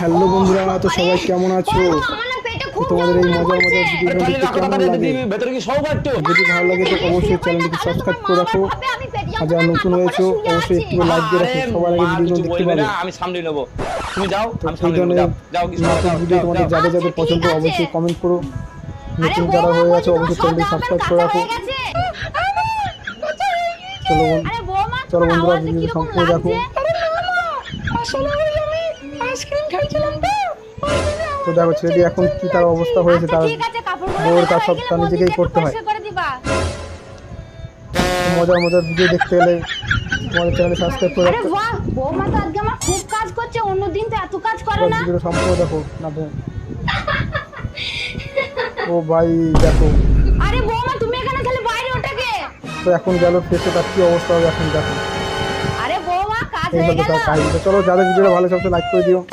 Hello বন্ধুরা তো সবাই কেমন আছো? তোমাদের এই মজার মজার করছে। ভিডিও দেখতে কেমন লাগে? ভেতরে কি সব একটু যদি ভালো লাগে তো অবশ্যই চ্যানেলটিকে সাবস্ক্রাইব করে রাখো। আর যারা নতুন হয়েছো অবশ্যই একটু লাইক দিয়ে রাখো সবার আগে ভিডিও দেখতে পাবে আমি সামনে নেব। তুমি যাও আমি সামনে নেব যাও যাও ভিডিও তোমাদের যাদের যাদের পছন্দ অবশ্যই কমেন্ট করো। নতুন যারা হয়ে আছে অবশ্যই চ্যানেলটি সাবস্ক্রাইব করে রাখো। চলো চলো বন্ধুরা ভিডিও সম্পূর্ণ দেখো আইসক্রিম খাইছিলাম তো। তো দেখো ছেলেটি এখন কি তার অবস্থা হয়েছে আচ্ছা, তার বউয়ের ধোয়া কাজ সব তার নিজেকেই করতে হয়। মজার মজার ভিডিও দেখতে গেলে তোমাদের চ্যানেলে সাবস্ক্রাইব করে রাখো বৌমা তো আজকে আমার খুব কাজ করছে অন্যদিন তো এত কাজ করে না। ভিডিওটা সম্পূর্ণ দেখো না বোন ও ভাই দেখো। আরে বৌমা তুমি এখানে তাহলে বাইরে ওটাকে। তো এখন গেল ফেসে তার কি অবস্থা হবে এখন দেখো। আরে বৌমা কাজ হয়ে গেল। চলো যাদের ভিডিওটা ভালো সবসময় লাইক করে দিও।